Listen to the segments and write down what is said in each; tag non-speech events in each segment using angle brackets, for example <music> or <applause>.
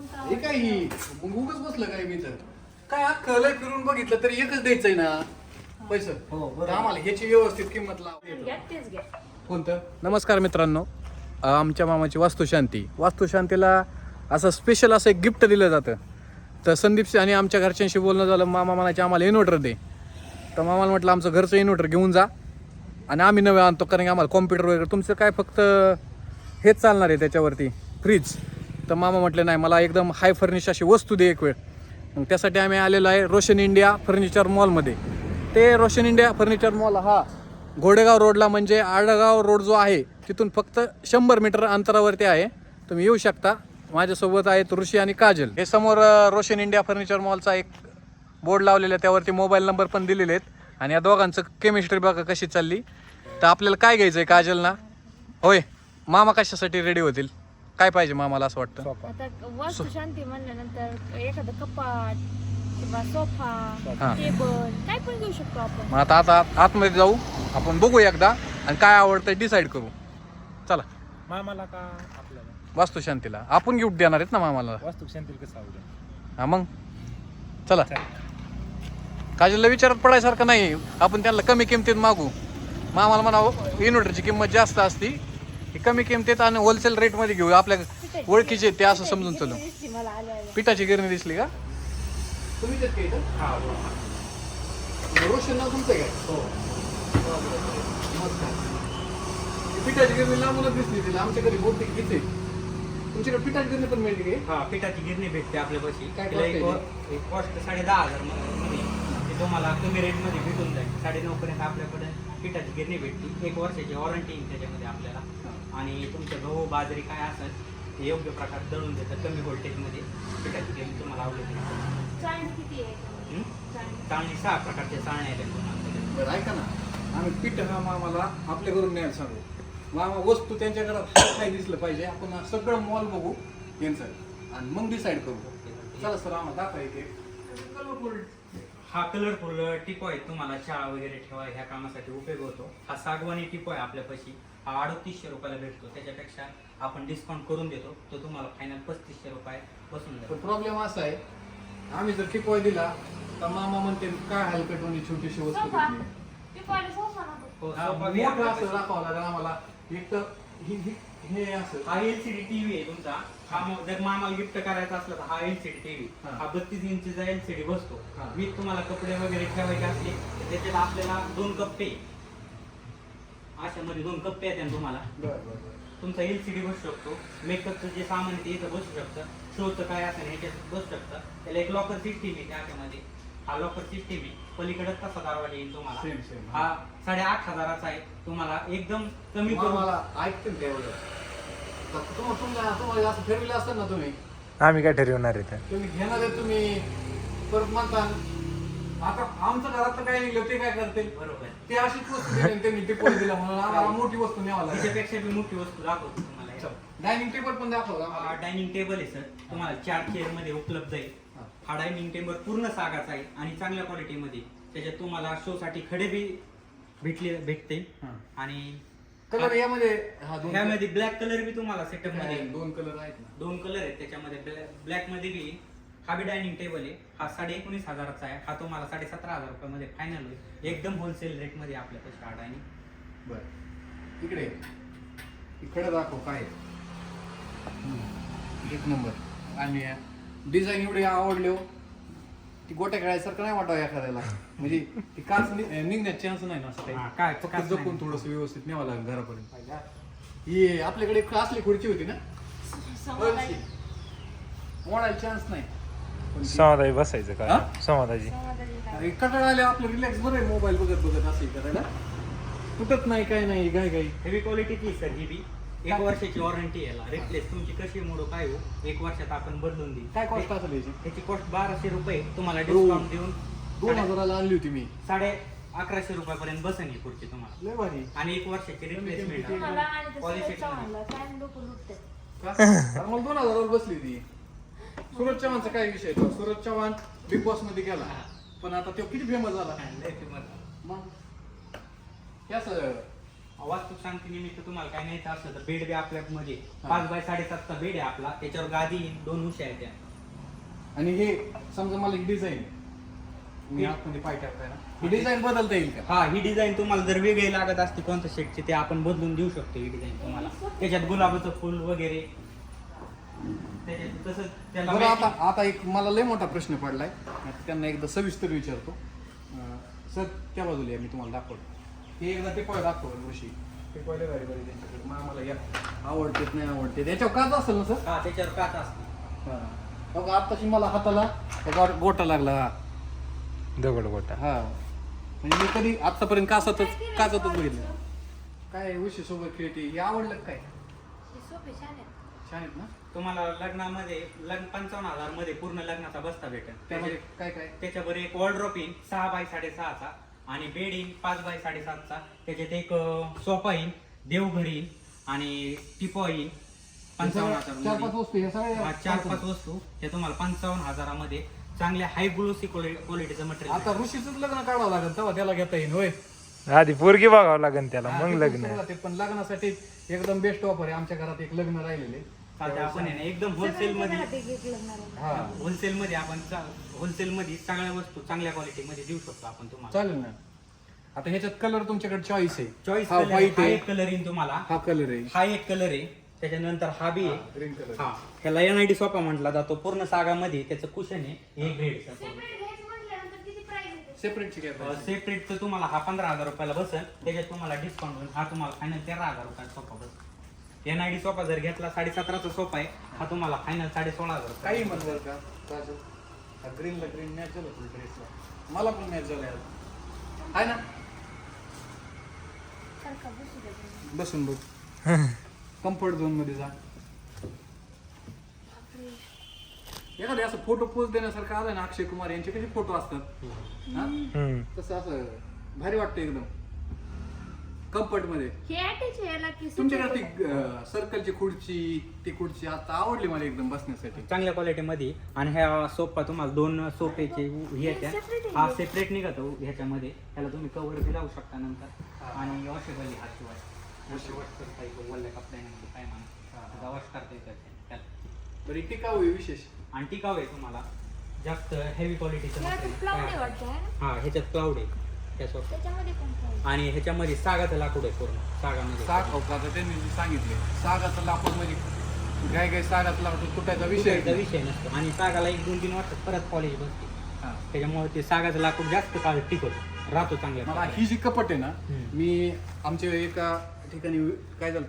हे काय ही? मग उगच बसलं काय मी तर? काय अख्खं लय फिरून बघितलं तरी एकच द्यायचंय ना? पैसे? हो, बरोबर. तर आम्हाला ह्याची व्यवस्थित किंमत लाव घ्या तेच घ्या. कोणतं? नमस्कार मित्रांनो अ, आमच्या मामाची वास्तुशांती. वास्तुशांतीला असं स्पेशल असं एक गिफ्ट दिलं जातं. तर संदीप आणि आमच्या घरच्यांशी बोलणं झालं मामा म्हणायचे आम्हाला इन्व्हर्टर दे. तर मामाला म्हटलं आमचं घरचं इन्व्हर्टर घेऊन जा आणि आम्ही नवे आणतो कारण की आम्हाला कॉम्प्युटर वगैरे तुमचं काय फक्त हेच चालणार आहे त्याच्यावरती फ्रीज तर मामा म्हटले नाही मला एकदम हाय फर्निश अशी वस्तू दे एक वेळ. मग त्यासाठी आम्ही आलेलो आहे रोशन इंडिया फर्निचर मॉलमध्ये ते रोशन इंडिया फर्निचर मॉल हा घोडेगाव रोडला म्हणजे आडगाव रोड जो आहे तिथून फक्त शंभर मीटर अंतरावरती आहे. तुम्ही येऊ शकता. माझ्यासोबत आहेत ऋषी आणि काजल. हे समोर रोशन इंडिया फर्निचर मॉलचा एक बोर्ड लावलेला आहे. त्यावरती मोबाईल नंबर पण दिलेले आहेत. आणि या दोघांचं केमिस्ट्री बघा कशी चालली. तर आपल्याला काय घ्यायचं आहे काजलना? होय मामा कशासाठी रेडी होतील? काय पाहिजे मामाला असं वाटतं? आता वास्तू शांती म्हणल्यानंतर एखादं कपाट किंवा सोफा हा. टेबल काय पण घेऊ शकतो आपण. मग आता आता आतमध्ये जाऊ आपण बघू एकदा आणि काय आवडतं डिसाईड करू. चला. मामाला का आपल्याला? वास्तुशांतीला आपण गिफ्ट देणार आहेत ना मामाला? वास्तू शांतील कसं आवडेल? हा मग. चला. काजलला विचारत पडायसारखं नाही. आपण त्यांना कमी किमतीत मागू. मामाला म्हणा इन्व्हर्टरची किंमत जास्त असती कमी किमतीत आणि होलसेल रेटमध्ये घेऊ. आपल्या ओळखीचे ते असं समजून चलू. पिठाची गिरणी दिसली का? तुम्ही काय पिठाची गिरणी लांबूनच दिसली तिला. आमच्याकडे बहुतेक किती तुमच्याकडे पिठाची गिरणी पण मिळते की? हा पिठाची गिरणी भेटते आपल्यापाशी. काय कॉस्ट साडे दहा हजारमध्ये. ते तुम्हाला कमी रेटमध्ये भेटून जाईल. साडे नऊ पर्यंत आपल्याकडे पिठाची गिरणी भेटते. एक वर्षाची वॉरंटी त्याच्यामध्ये आपल्याला. आणि तुमचं गहू बाजरी काय असेल ते योग्य प्रकारे दळून देतं कमी व्होल्टेजमध्ये. पिठाची गिरणी तुम्हाला आवडेल चाळणी किती आहे? चाळणी. चाळणी सहा प्रकारच्या चाळण्या आहेत बरं ऐका ना. आम्ही पीठ हा मामाला आपल्या घरून न्यायला सांगू. मामा वस्तू त्यांच्या घरात काय दिसलं पाहिजे. आपण सगळं मॉल बघू यांचं. आणि मग डिसाईड करू. चला सर आम्हाला दाखवा. Colourful. हा कलरफुल टिपो आहे. तुम्हाला चहा वगैरे ठेवा ह्या कामासाठी उपयोग होतो. हा सागवानी टिपो आहे आपल्यापाशी. हा अडतीसशे रुपयाला भेटतो. त्याच्यापेक्षा आपण डिस्काउंट करून देतो. तो तुम्हाला फायनल पस्तीसशे रुपये बसून पण जाईल प्रॉब्लेम असा आहे आम्ही जर टिपॉय दिला तर मामा म्हणते काय हलकट म्हणजे छोटीशी वस्तू सोफा. घेतली. ते सोफा. हो, हा, मोठं असं आपल्यापाशी. दाखवावं लागेल आम्हाला. एक तर ही ही- हे असं हा एलसीडी टीव्ही आहे तुमचा. हा मग जर मामाला गिफ्ट करायचा असला तर हा एलसीडी टीव्ही हा. हा बत्तीस इंचचा एलसीडी बसतो. हा. मी तुम्हाला कपडे वगैरे ठेवायचे असले तर त्याच्यात आपल्याला दोन कप्पे अशामध्ये दोन कप्पे आहेत तुम्हाला. बरं बरं बरं. तुमचा एलसीडी बसू शकतो. मेकअपचं जे सामान आहे ते इथं बसू शकतं. शोचं काय असेल ह्याच्यात बसू शकतं. त्याला एक लॉकर सिस्टीम आहे त्याच्यामध्ये हा लॉकर सिस्टीम आहे. पलीकडे तसा दरवाजा येईल तुम्हाला. Same, same. हा साडे आठ हजाराचा आहे. तुम्हाला एकदम कमी करून मला ऐकते का तुम्हाला असं फिरविलं असतं ना तुम्ही? आम्ही काय ठरवणार आहे तर तुम्ही घेणार आहे तुम्ही. परत म्हणता आता आमचं घरात काय निघलं ते काय करते बरोबर. ते अशीच वस्तू दिली आणि त्यांनी दिला म्हणून आम्हाला मोठी वस्तू न्यावं लागेल. त्याच्यापेक्षा बी मोठी वस्तू दाखवतो तुम्हाला. डायनिंग टेबल पण दाखवा हा आम्हाला. डायनिंग टेबल आहे सर तुम्हाला चार चेअरमध्ये उपलब्ध आहे. हा. हा डायनिंग टेबल पूर्ण सागाचा आहे आणि चांगल्या क्वालिटीमध्ये त्याच्यात तुम्हाला शो साठी खडे बी भेटले भेटते हा. आणि कलर यामध्ये हा दोन ह्यामध्ये ब्लॅक कलर बी तुम्हाला सेटअपमध्ये दोन कलर आहेत ना. दोन कलर आहेत त्याच्यामध्ये. ब्लॅकमध्ये बी हा बी डायनिंग टेबल आहे. हा साडे एकोणीस हजाराचा आहे. हा तुम्हाला साडे सतरा हजार रुपयामध्ये फायनल होईल. एकदम होलसेल रेटमध्ये आपल्यापाशी हा डायनिंग बर. इकडे. इकडे दाखव काय आहे. एक नंबर. आणि डिझाईन एवढी आवडली हो. ती गोट्या खेळायसारखं नाही वाटावं एखाद्याला. म्हणजे ती काच नि- निघण्यात चान्स नाही ना असं हा, काही काय फक्त काच जपून नाही. थोडस व्यवस्थित न्यावं लागेल घरापर्यंत. ही आपल्याकडे एक असली खुर्ची होती ना? समाधानी. मोडायला चान्स नाही. पण ती- समाधाई बसायचं हा? का काय. अरे कंटाळा आले आपलं रिलॅक्स बरं आहे मोबाईल बघत बघत असं करायला. तुटत नाही काय नाही गाय गाय हेवी क्वालिटीची सर ही बी. एक वर्षाची वॉरंटी याला. रिप्लेस तुमची कशी मोडो काय हो? एक वर्षात आपण बदलून देऊ. काय कॉस्ट असेल याची? त्याची कॉस्ट बाराशे रुपये तुम्हाला हो. डिस्काउंट देऊन दोन साडे- हजाराला आणली होती मी. साडे अकराशे रुपयापर्यंत बसेल ही खुर्ची तुम्हाला. लय भारी. आणि एक वर्षाची रिप्लेसमेंट आणि चव्हाणला काय डोकं का? अरे मला दोन हजारावर बसली ती सूरज चव्हाणचा काय विषय तो? सूरज चव्हाण बिग बॉसमध्ये गेला. पण आता तो किती फेमस झाला? मग? हे असं वास्तू शांती निमित्त तुम्हाला काय न्यायचं असलं तर बेड बी आपल्यामध्ये पाच बाय साडेसातचा बेड आहे आपला त्याच्यावर गादी दोन उशा आहेत त्या. आणि हे समजा मला एक डिझाईन मी आतमध्ये पाय टाकताय ना. ही. डिझाईन बदलता येईल का? हा ही डिझाईन तुम्हाला जर वेगळी लागत असते कोणत्या शेटची ते आपण बदलून देऊ शकतो ही डिझाईन तुम्हाला. त्याच्यात गुलाबाचं फुल वगैरे. त्याच्यात तसं त्याला बरं आता matching- आता एक मला लय मोठा प्रश्न पडलाय. आता त्यांना एकदा सविस्तर विचारतो. सर त्या बाजूला या, मी तुम्हाला दाखवतो. हे एकदा ते पळ दाखव ऋषी ते पहिले भारी भारी त्यांच्याकडे. मग आम्हाला या. आवडतेत नाही आवडते त्याच्यावर काच असेल ना सर? हा त्याच्यावर काच असते बघा आताशी मला हाताला बघा गोटा लागला. हा. दगड गोटा. हा. म्हणजे मी कधी आतापर्यंत कासातच काचातच बघितलं काय उशी सोबत खेळते? हे आवडलं का काय? हे सोपे छान आहेत. ना? तुम्हाला लग्नामध्ये लग्न पंचावन्न हजारमध्ये पूर्ण लग्नाचा बस्ता भेटेल. त्यामध्ये काय काय? त्याच्यावर एक वॉर्ड्रॉप येईल सहा बाय साडेसहाचा. आणि बेड येईल पाच बाय साडेसातचा. त्याच्यात एक सोफा येईल देवघर येईल आणि टिपॉ येईल पंचावन्न चार पाच हजार वस्तू हे चार सगळ्या पाच वस्तू हे तुम्हाला पंचावन्न हजारामध्ये. चांगल्या हाय ग्लोसी क्वालिटीचं मटेरियल आता ऋषीच लग्न काढावं लागेल तेव्हा त्याला घेता येईल होय. आधी पोरगी बघावं लागेल त्याला मग लग्न. आहे, पण लग्नासाठी एकदम बेस्ट ऑफर आहे आमच्या घरात एक लग्न राहिलेले आता आपण आहे ना एकदम होलसेल मध्ये हा होलसेल मध्ये आपण होलसेल मध्ये सगळ्या वस्तू चांगल्या क्वालिटी मध्ये देऊ शकतो आपण तुम्हाला. चालेल ना. आता ह्याच्यात कलर तुमच्याकडे चॉईस आहे. चॉईस हा व्हाईट हा आहे. एक कलर येईल तुम्हाला. हा कलर आहे. हा एक कलर आहे. त्याच्यानंतर हा बी आहे. ग्रीन कलर हा ह्याला एन आय डी सोफा म्हटला जातो. पूर्ण सागामध्ये त्याचं कुशन आहे. हे ग्रेड आहे? सेपरेटचं तुम्हाला हा पंधरा हजार रुपयाला बसेल. त्याच्यात तुम्हाला डिस्काउंट होईल. हा तुम्हाला फायनल तेरा हजार रुपयाचा सोफा बसेल. एन आय डी सोफा जर घेतला साडेसतराचा सोफा आहे. हा तुम्हाला फायनल साडे सोळा हजार काही म्हणलं का? राजू हा ग्रीनला ग्रीन मॅच झालं तुला ड्रेसला मला पण मॅच झालं यार आहे ना? बसून बघ. कम्फर्ट झोनमध्ये जा. एखादे असं फोटो पोज देण्यासारखं आलं ना अक्षय कुमार यांचे कसे फोटो असतात? हा? तसं असं भारी वाटतं एकदम. कम्फर्टमध्ये. हे अटॅच याला की तुमच्याकडे ती सर्कलची खुर्ची ती खुर्ची आता आवडली मला एकदम बसण्यासाठी. चांगल्या क्वालिटीमध्ये आणि ह्या सोफा तुम्हाला दोन सोफेचे हे येत्या. separate हा हे. सेपरेट निघतो ह्याच्यामध्ये. त्याला तुम्ही कवर बी लावू शकता नंतर. आणि वॉशेबल हा शिवाय. वॉश वॉश करता येतो वल्ल्या कपड्यांमध्ये काय म्हणा. वॉश करता येतं त्याला. तरी टिकाऊ आहे विशेष? आणि टिकाऊ आहे तुम्हाला. जास्त हेवी क्वालिटीचं फ्लावर वाटतं हा ह्याच्यात क्लाउड आहे. त्या सोफा त्याच्यामध्ये पण flower. आणि ह्याच्यामध्ये सागाचं लाकूड आहे पूर्ण सागामध्ये साग हो का आता त्यांनी जे सांगितले सागाचं लाकूड म्हणजे काय काय सागाचं लाकूड तुटायचा विषय विषयाचा विषय नसतो आणि सागाला एक दोन तीन वर्षात परत पॉलिश बसते हा. त्याच्यामुळे ते सागाचं लाकूड जास्त काळ टिकतो राहतो चांगल्या मला प्रकारे. ही जी कपट आहे ना हम्म. मी आमच्या एका ठिकाणी काय झालं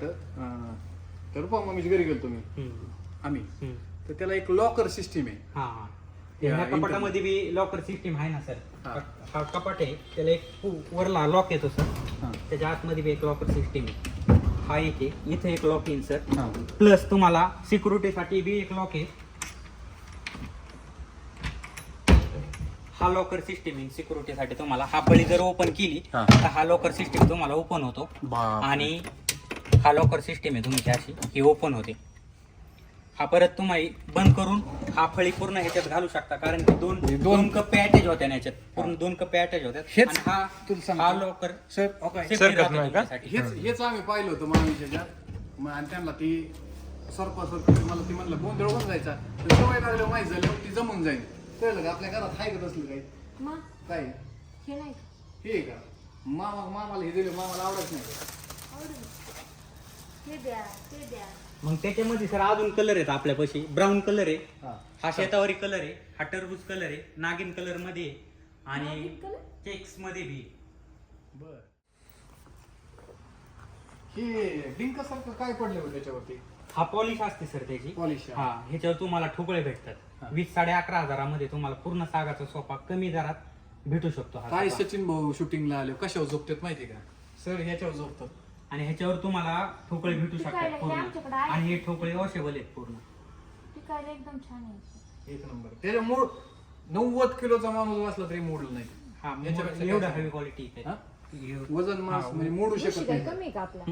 तर रुपा मम्मीच्या घरी गेलो मी हम्म. आम्ही हम्म. तर त्याला एक लॉकर सिस्टीम आहे हा हा ह्या कपाटामध्ये बी लॉकर सिस्टीम आहे ना सर हा. कपाट आहे त्याला एक पु- वरला लॉक येतो सर हा. त्याच्या आतमध्ये बी एक लॉकर सिस्टीम आहे हा एक आहे इथे एक लॉक येईल सर हा. प्लस तुम्हाला सिक्युरिटीसाठी बी एक लॉक आहे हा लॉकर सिस्टीम आहे सिक्युरिटीसाठी तुम्हाला हा पळी जर ओपन केली हा. तर हा लॉकर सिस्टीम तुम्हाला ओपन होतो. आणि हा लॉकर सिस्टीम आहे तुमची अशी ही ओपन होते हा परत तुम्ही बंद करून हा फळी पूर्ण ह्याच्यात घालू शकता. कारण की दोन दोन- दोन कप्पे अटॅच होत्या ना ह्याच्यात. पूर्ण दोन कप्पे अटॅच होत्यात. हेच आणि हा तुला सांगतो. हा लॉकर सर ओके safety सरकत राहतो नाही का? तुमच्यासाठी. हेच हेच आम्ही पाहिलं होतं मामीच्या. मग आणि त्यांना ती सरपा सरपा मला ती म्हणलं गोंधळ होऊन जायचा. तर सवय लागल्यावर माहीत झाल्यावर ती जमून जाईल. कळलं का? आपल्या घरात आहे का तसलं काही? मग? काय? हे नाही हे आहे का? मामा मामाला हे दिलं मामाला आवडत नाही. आवडेल. हे द्या ते द्या. मग त्याच्यामध्ये सर अजून कलर आहेत आपल्यापाशी. ब्राऊन कलर आहे. हा. शेतावरी कलर आहे. हा टरबूज कलर आहे. नागिन कलरमध्ये आहे. आणि? चेक्समध्ये बी बर. हे डिंक सारखं काय पडलं होतं त्याच्यावरती? हा पॉलिश असते सर त्याची. पॉलिश हा ह्याच्यावर तुम्हाला ठोकळे. भेटतात. वीस साडे अकरा हजारामध्ये तुम्हाला पूर्ण सागाचा सोफा कमी दरात भेटू शकतो हा काय. सचिन भाऊ शूटिंगला आले? कशावर झोपतात माहिती का? सर ह्याच्यावर झोपतात. आणि ह्याच्यावर तुम्हाला ठोकळे भेटू शकतात हे पूर्ण. आमच्याकडे आहे. आणि हे ठोकळे वॉशेबल आहेत पूर्ण. एकदम छान आहे. एक नंबर. त्याच्या मूळ नव्वद किलोचा माणूस वाचला तरी मोडलं नाही. हा याच्यापेक्षा एवढं काय हवी क्वालिटी हा? वजन मास म्हणजे मोडू उशी शकत काय नाही. कमी आहे का आपला?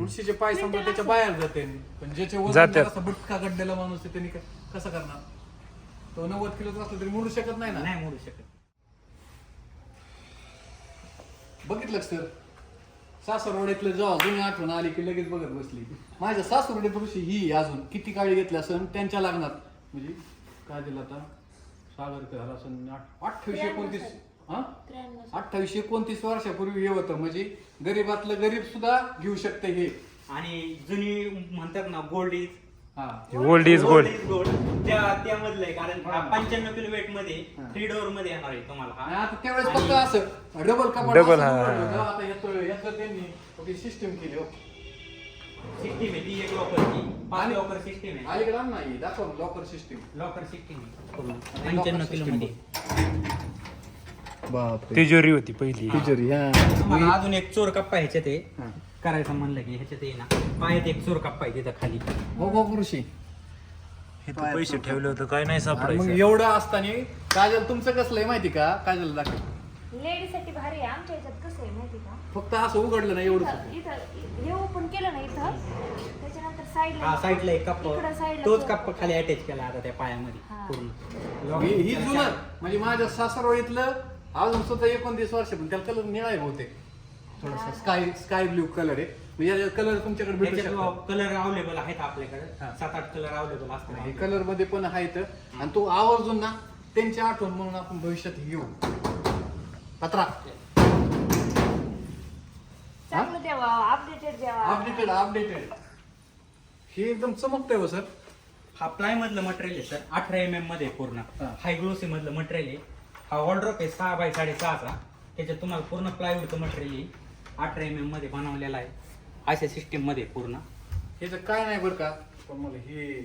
उडशीचे पाय समजा त्याच्या बाहेर जाते. पण ज्याचे वजन जातात. जरासा बुटका गड्डेला माणूस आहे त्यांनी काय- कसं करणार? तो नव्वद किलोचा असला तरी मोडू शकत नाही ना? नाही मोडू शकत. बघितलं सर सासरवाडीतलं जेव्हा जुनी आठवण आली की लगेच बघत बसली. माझ्या सासरवाडी पुरुषी ही अजून किती काळी घेतली असन त्यांच्या लग्नात. म्हणजे काय दिलं आता? सागर झाला असन अठ्ठावीसशे एकोणतीस हा? अठ्ठावीसशे एकोणतीस वर्षापूर्वी हे होतं. म्हणजे गरीबातलं गरीब सुद्धा घेऊ शकते हे. आणि जुनी म्हणतात ना gold is gold is gold त्या त्यामधलं आहे कारण हा. पंच्याण्णव किलो वेटमध्ये. थ्री डोअरमध्ये येणार आहे तुम्हाला आणि हा आता त्यावेळेस फक्त असं डबल कपाट Double, असं हा, उघडलं हा, होतं. हा. आता याचं याचं त्यांनी सिस्टम केली हो. सिस्टीम आहे ती एक लॉकरची पाच आणि- लॉकर सिस्टीम आहे. अलीकडे आण नाही दाखव लॉकर सिस्टीम लॉकर सिस्टीम आहे. पंच्याण्णव किलो system मध्ये. बापरे. तिजोरी होती पहिली. तिजोरी हा. तुम्हाला अजून एक चोर कप्पा ह्याच्यात आहे. हा. करायचं म्हणलं की ह्याच्यात आहे ना. पायात एक चोर कप्पा आहे तिथं खाली. हो हो कृषी पैसे ठेवले होतं काय नाही मग सापडायचं. एवढं असताना काजल तुमचं कसलं आहे माहिती का? काजल दाखव. लेडीजसाठी भारी आहे आमच्या कसं आहे माहिती का? फक्त असं उघडलं ना एवढं इथं इथं हे ओपन केलं ना इथं. त्याच्यानंतर साईडला हा साईडला एक इकडं कप्पा side ला तोच कप्पा खाली अटॅच केला आता त्या पायामध्ये हा. पूर्ण. ही ही जुनं म्हणजे माझ्या सासरवाडीतलं अजून सुद्धा एकोणतीस वर्ष पण त्याला कलर निळा आहे बहुतेक. थोडासा स्काय स्काय ब्ल्यू कलर आहे. म्हणजे कलर तुमच्याकडे भेटू शकतो कलर अवेलेबल आहेत आपल्याकडे. हा. सात आठ कलर अवेलेबल हे असतात कलरमध्ये पण आहेत. आणि तो आवर्जून ना त्यांची आठवण म्हणून आपण भविष्यात घेऊ पत्रा. चांगलं द्यावा अपडेटेड द्यावा. अपडेटेड अपडेटेड हे एकदम चमकतंय हो सर हा प्लाय मधलं मटेरियल आहे सर अठरा एम एममध्ये पूर्ण. हा. हाय ग्लोसी मधलं मटेरियल आहे. हा ऑर्डरप आहे सहा बाय साडेसहाचा. त्याच्यात तुम्हाला पूर्ण प्लायवूडचं मटेरियल येईल अठरा एम एममध्ये बनवलेला आहे. अशा सिस्टीममध्ये पूर्ण. ह्याचं काय नाही बरं का? पण मला हे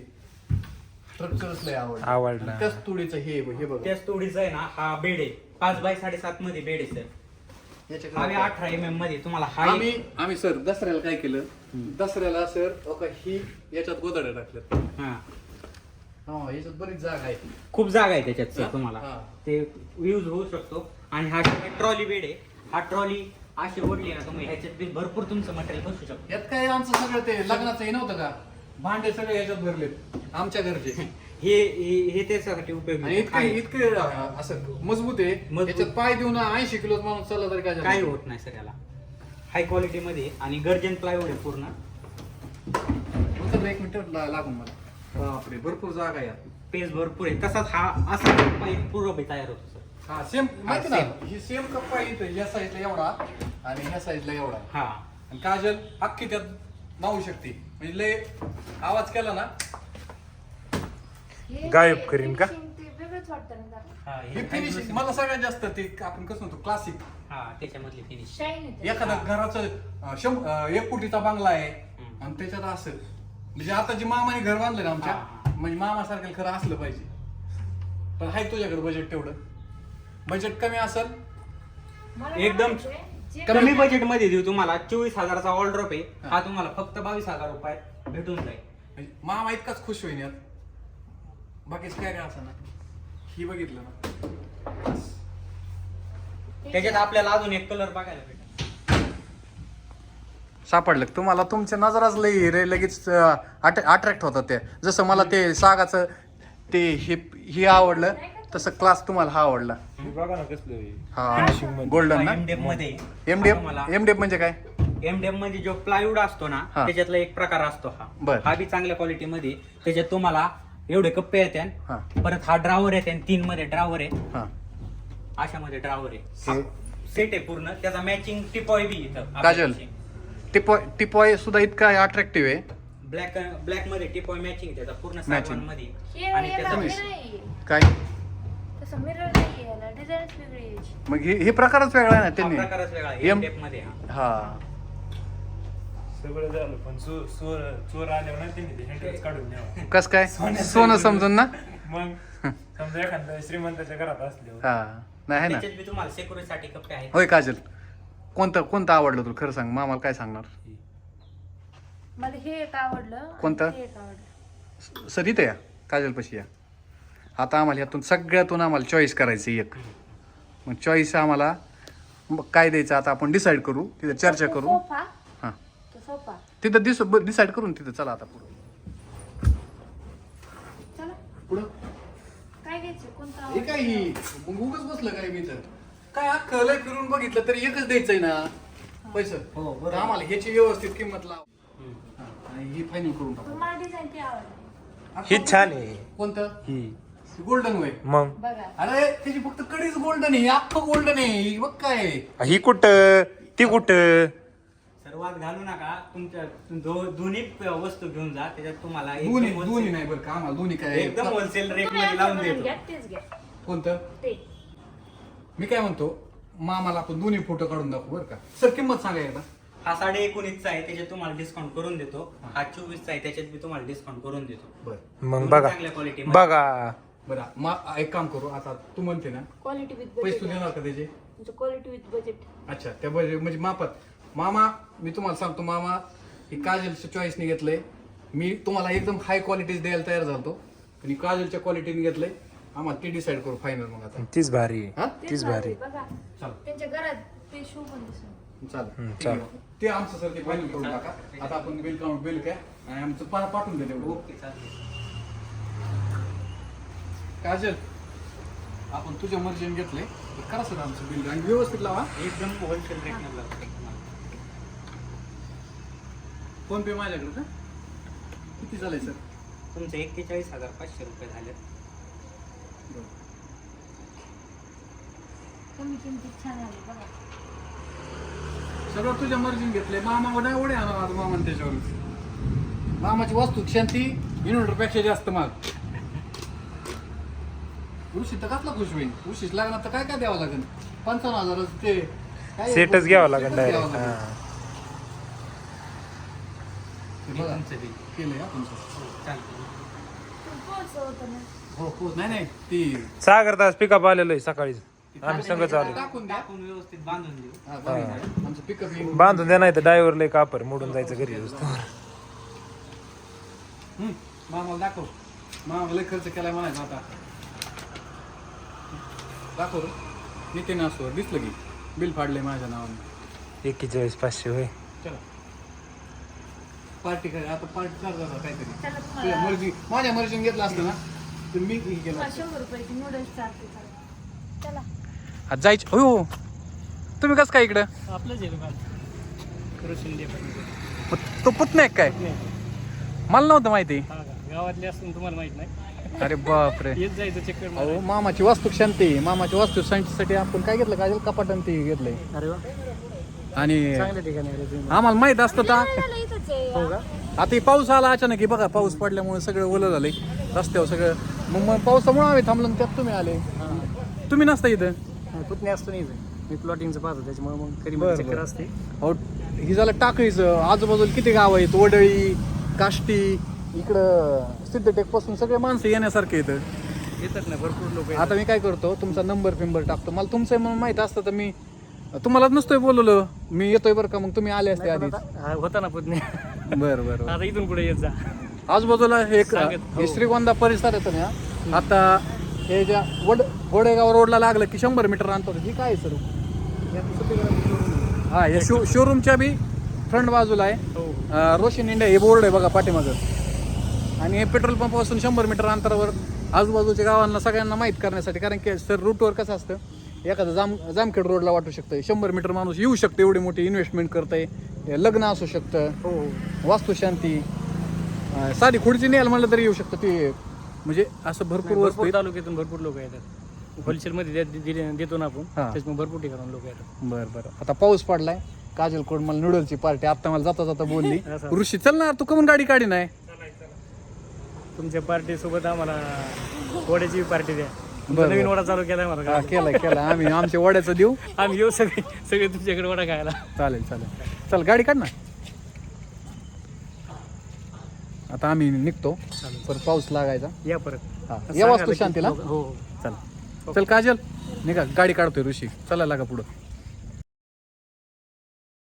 स्ट्रक्चरच लय आवडलं. आवडलं. आणि त्याच तुडीचं हे हे बघ. त्याच तोडीचा आहे ना हा बेड आहे. पाच बाय साडेसात मध्ये बेड आहे सर. हा अठरा एम एममध्ये तुम्हाला हा आम्ही एक- आम्ही सर दसऱ्याला काय केलं? दसऱ्याला सर का ही याच्यात गोदड्या टाकल्यात. हा. हा याच्यात बरीच जागा आहे. खूप जागा आहे त्याच्यात सर? तुम्हाला. हा. ते यूज होऊ शकतो. आणि हा ट्रॉली बेड आहे. हा ट्रॉली अशी ओढली ना तुम्ही ह्याच्यात बी भरपूर तुमचं मटेरियल बसू शकतो. यात काय आमचं सगळं ते लग्नाचं हे नव्हतं का? भांडे सगळे याच्यात भरलेत आमच्या घरचे. <laughs> हे हे हे त्याच्यासाठी उपयोगी आणि इतकं. इतकं अं, असं मजबूत आहे. मजबूत. याच्यात पाय देऊन ऐंशी किलो माणूस चालला तरी काय झालं? काही होत नाही सर याला. हाय क्वालिटी मध्ये आणि गर्जन प्लायवूड आहे पूर्ण. उचल एक मिनिट ला- लागून मला. बापरे. भरपूर जागा आहे यात. पेज भरपूर आहे. तसाच हा असा पाईप पूर्ण बी तयार होतो सर. हा सेम माहिती ना same. ही सेम कप्पा आहे इथं या साईडला एवढा आणि ह्या साईडला एवढा. हा आणि काजल अख्खी त्यात मावू शकते म्हणजे लय आवाज केला ना हे- गायब हे करीन का? finishing ते वेगळंच वाटतं ना जरा. हा हे हे फिनिशिंग मला सगळ्यात जास्त ते आपण कसं म्हणतो क्लासिक हा त्याच्यामधली फिनिश येते एखादा घराचं अं, शं- अं, एक कोटीचा बंगला आहे हम्म. आणि त्याच्यात असं म्हणजे आता जी मामाने घर बांधलं ना हा, आमच्या हा. म्हणजे मामासारखं खरं असलं पाहिजे पण आहे तुझ्याकडे बजेट तेवढं बजेट कमी असेल? एकदम कमी बजेटमध्ये देऊ तुम्हाला चोवीस हजाराचा ऑर्डर आहे. हा. तुम्हाला फक्त बावीस हजार रुपयात भेटून जाईल. म्हणजे मामा इतकाच खुश होईन यात. बाकीच काय काय असं ना. ही बघितलं ना. त्याच्यात आपल्याला अजून एक कलर बघायला भेटेल. सापडलं तुम्हाला? तुमच्या नजराच लई रे लगेच अट्रॅक्ट होतात ते. जसं मला ते सागाचं ते हे हे आवडलं. तसं क्लास तुम्हाला हा आवडला. बघा ना कसलं आहे. हा. गोल्डन ना? मध्ये. एमडीएफ एमडीएफ म्हणजे काय? एमडेफमध्ये जो प्लायवूड असतो ना हा. त्याच्यातला एक प्रकार असतो हा. बर. हा बी चांगल्या क्वालिटी मध्ये त्याच्यात तुम्हाला एवढे कप्पे येते हा. परत हा ड्रावर येते तीन मध्ये ड्रावर आहे. हा. अशा मध्ये ड्रावर आहे सेट आहे पूर्ण. त्याचा मॅचिंग टिपॉय बी काजल. टिपॉय टिपॉय सुद्धा इतका अट्रॅक्टिव्ह आहे. ब्लॅक ब्लॅकमध्ये टिपॉय मॅचिंग त्याचा पूर्ण Matching. मध्ये. हे आणि त्याचा त्याचा- नाही. काय? नाही याला डिझाईनच वेगळी. मग हे हे प्रकारच वेगळा आहे ना हा त्यांनी? प्रकारच वेगळा मध्ये हा. हा. सगळं झालं पण चोर चोर चोर आल्यावर ना त्यांनी ते हँडल्स काढून द्यावं कस काय? सोनं समजून ना? मग समजा श्रीमंताच्या घरात असल्यावर. हा नाही आहे ना? त्याच्यात बी तुम्हाला सेक्युरिटी साठी कप्पे आहेत. होय काजल. कोणतं कोणतं आवडलं तुला? खरं सांग मामाला काय सांगणार? मला हे एक आवडलं आणि कोणतं? ते एक आवडलं. सर इथे या काजलपाशी या. आता आम्हाला यातून सगळ्यातून आम्हाला चॉईस करायची एक. मग चॉईस आम्हाला मग काय द्यायचं आता आपण डिसाईड करू तिथं चर्चा करू. सोफा. हां. तो सोफा. तिथं डिस डिसाईड करून तिथं चला आता पुढं. चला. पुढं? काय घ्यायचं? कोणतं हे काय ही? मग उगच बसलं काय मी तर काय अख्खं लय फिरून बघितलं तरी एकच द्यायचंय ना? हा. पैसे. हो, बरोबर. तर आम्हाला ह्याची व्यवस्थित किंमत लाव. हम्म. हा, आणि ही फायनल करून पण टाकू. मला डिझाईन ती आवडली. ही छान आहे. कोणतं? ही. गोल्डन वय मग? बघा. अरे त्याची फक्त कडीच गोल्डन आहे अख्खं गोल्डन आहे. ही बघ काय ही कुठं? ती कुठं? सर्वात घालू नका. तुमच्या दो- दोन्ही प- वस्तू घेऊन जा. त्याच्यात तुम्हाला एकदम दोन्ही wholesale- दोन्ही नाही बरं का आम्हाला दोन्ही काय एकदम होलसेल रेट तुम्ही मध्ये लावून घ्या तेच घ्या. कोणतं? ते. मी काय म्हणतो मामाला आपण दोन्ही फोटो काढून दाखवू बरं का. सर किंमत सांगा एकदा. हा साडे एकोणीसचा आहे त्याच्यात तुम्हाला डिस्काउंट करून देतो. हा. चोवीसचा आहे त्याच्यात मी तुम्हाला डिस्काउंट करून देतो. बरं. मग दोन्ही बघा. चांगल्या क्वालिटी बघा. बरं मा एक काम करू आता तू म्हणते ना क्वालिटी विथ पैसे तू बजेट देणार का त्याचे? तुमचं क्वालिटी विथ बजेट अच्छा त्या बजेट म्हणजे मापात मामा मी तुम्हाला सांगतो मामा हे काजलच्या चॉईसने घेतलंय. मी तुम्हाला एकदम हाय क्वालिटीज द्यायला तयार झालो आणि काजलच्या क्वालिटीने घेतलंय. आम्हाला ते डिसाईड करू फायनल मग आता. तीच भारी हा? तीच भारी बघा. चाल त्यांच्या घरात ते शो पण दिसून चालेल. आहे. ते आमचं सर ते फायनल करून टाका. आता आपण बिल काउंट बिल काय आणि आमचं पा पाठवून दिले ओके चालेल. काजल आपण तुझ्या मर्जीने घेतलंय. तर करा सर आमचं बिल आणि व्यवस्थित लावा. एकदम होलसेल रेट फोन पे माझ्याकडे का? किती झालंय सर? तुमचे एक्केचाळीस हजार पाचशे रुपये झाले कमी किमतीत छान आली बघा. सगळं तुझ्या मर्जीने घेतलंय. मामा नाही एवढे आणा मामा त्याच्यावर मामाची वास्तू शांती इन्व्हर्टरपेक्षा जास्त माग ऋषी तर कसला खुश होईल ऋषीच लागणार तर काय काय द्यावं लागेल? पंचावन्न हजार ते काय सेटच घ्यावं लागेल सेटच डायरेक्ट घ्यावं लागेल. हे हे बघा, केलंय हा तुमचं. हो हो नाही नाही ती सागर तास पिकअप आलेलो आहे सकाळी आम्ही टाकून द्या. टाकून व्यवस्थित बांधून देऊ. हा, बांधून द्या. आमचं पिकअप येईल बांधून द्या नाही तर ड्रायव्हर लय कापर मोडून जायचं घरी येऊस हम्म, मामाला दाखव. मामाला लय खर्च केलाय म्हणायचं आता. दाखव. नितीन असो दिसलं की बिल फाडले माझ्या नावाने. एक्केचाळीस पाचशे होय. चला. पार्टी काय आता पार्टी करणार काहीतरी. त्याला तुम्हाला मर्जी. माझ्या मर्जीने घेतलं असतं ना? तर मी हे केलं तुम्हाला असतं. शंभर रुपयाची नूडल्स चालते चालते चला. आज जायचं. हो. तुम्ही कसं काय इकडं? आपलंच आहे दुकान कृषी तो पुतण्या काय? मला नव्हतं माहिती. गावातले असून तुम्हाला माहीत नाही. अरे बापरे. येत जायचं चक्कर अहो मारायला. मामाची वास्तू शांती मामाची वास्तू शांतीसाठी आपण काय घेतलं? काय कपाट आणि ते घेतलंय. अरे वा. आणि चांगल्या ठिकाणी आहे रे तुम्ही. आम्हाला माहीत असतं तर झालं इथंच आहे. हो का? आता हे पाऊस आला अचानक. हे बघा पाऊस पडल्यामुळे सगळं ओलं झालंय. रस्त्यावर सगळं मग मग पावसामुळे आम्ही थांबलो आणि त्यात तुम्ही आले. तुम्ही नसता इथं? हा, पुतणी असतो नाही इथं. मी प्लॉटिंगचं पाहतो त्याच्यामुळे मग कधी बरं, मध्ये चक्कर बरं. असते. अहो ही झालं टाकळीचं. आजूबाजूला किती गाव आहेत? वडळी काष्टी इकडं सिद्धटेकपासून सगळे माणसं येण्यासारखे इथं येतात ना भरपूर लोक आता मी काय करतो तुमचा नंबर फिंबर टाकतो. मला तुमचं म्हणून माहीत असतं तर मी तुम्हाला नसतोय बोलवलं. मी येतोय बरं का मग तुम्ही आले असते आधीच. होता ना पुतणी बरं बरं. आता इथून पुढे येत जा. आजूबाजूला हे एक हो. हे श्रीगोंदा परिसर येतो ना आता हे ज्या वड गोडेगाव रोडला लागलं की शंभर मीटर अंतर ही काय सर? हा या शो शोरूमच्या बी फ्रंट बाजूला आहे. हो. रोशन इंडिया हे बोर्ड आहे बघा पाठीमागं. आणि हे पेट्रोल पंपापासून शंभर मीटर अंतरावर आजूबाजूच्या गावांना सगळ्यांना माहीत करण्यासाठी कारण की सर रूटवर कसं असतं एखादं जाम जामखेड रोडला वाटू शकतं शंभर मीटर माणूस येऊ शकतं एवढी मोठी इन्व्हेस्टमेंट करतंय. लग्न असू शकतं हो. वास्तुशांती साधी खुर्ची न्यायला म्हणलं तरी येऊ शकतं. ते म्हणजे असं भरपूर वस्तू भरपूर. तालुक्यातून भरपूर लोक येतात. होलसेल मध्ये दे- दे- देतो ना आपण हा. त्याच्यामुळे भरपूर ठिकाणून लोक येतात. बरं बरं. आता पाऊस पडलाय काजल कोड मला नूडलची पार्टी आता मला जाता जाता बोलली. <laughs> ऋषी चल ना तू कमून गाडी काढी नाही तुमच्या पार्टी सोबत आम्हाला वड्याची पार्टी द्या. तुमचा बरं, नवीन. वडा चालू केलाय मला हा केलाय केलाय. आम्ही आमच्या वड्याचं देऊ. आम्ही येऊ सगळे सगळे तुमच्याकडे वडा खायला. चालेल चालेल. चल गाडी काढ ना. आता आम्ही निघतो. परत पाऊस लागायचा. या परत. हा सांगा या वास्तू नक्की. शांतीला हो हो. चल. चल काजल. निघा गाडी काढतोय ऋषी. चला लागा पुढं.